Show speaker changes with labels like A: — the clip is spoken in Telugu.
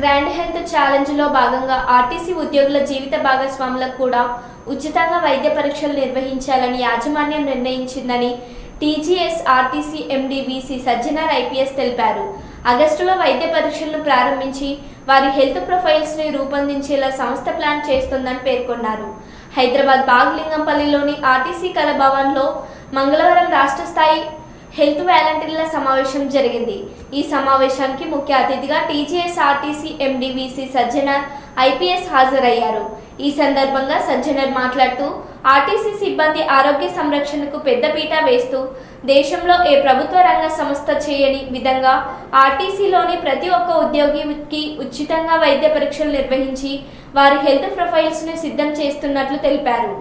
A: గ్రాండ్ హెల్త్ ఛాలెంజ్లో భాగంగా ఆర్టీసీ ఉద్యోగుల జీవిత భాగస్వాములకు కూడా ఉచితంగా వైద్య పరీక్షలు నిర్వహించాలని యాజమాన్యం నిర్ణయించిందని TGS RTC MD VC Sajjanar IPS తెలిపారు. ఆగస్టులో వైద్య పరీక్షలను ప్రారంభించి వారి హెల్త్ ప్రొఫైల్స్ని రూపొందించేలా సంస్థ ప్లాన్ చేస్తోందని పేర్కొన్నారు. హైదరాబాద్ బాగ్లింగంపల్లిలోని ఆర్టీసీ కళ భవన్లో మంగళవారం రాష్ట్ర స్థాయి హెల్త్ వాలంటీర్ల సమావేశం జరిగింది. ఈ సమావేశానికి ముఖ్య అతిథిగా టీజీఎస్ ఆర్టీసీ సజ్జనర్ ఐపీఎస్ హాజరయ్యారు. ఈ సందర్భంగా సజ్జనర్ మాట్లాడుతూ ఆర్టీసీ సిబ్బంది ఆరోగ్య సంరక్షణకు పెద్దపీట వేస్తూ దేశంలో ఏ ప్రభుత్వ రంగ సంస్థ చేయని విధంగా ఆర్టీసీలోని ప్రతి ఒక్క ఉద్యోగికి ఉచితంగా వైద్య పరీక్షలు నిర్వహించి వారి హెల్త్ ప్రొఫైల్స్ను సిద్ధం చేస్తున్నట్లు తెలిపారు.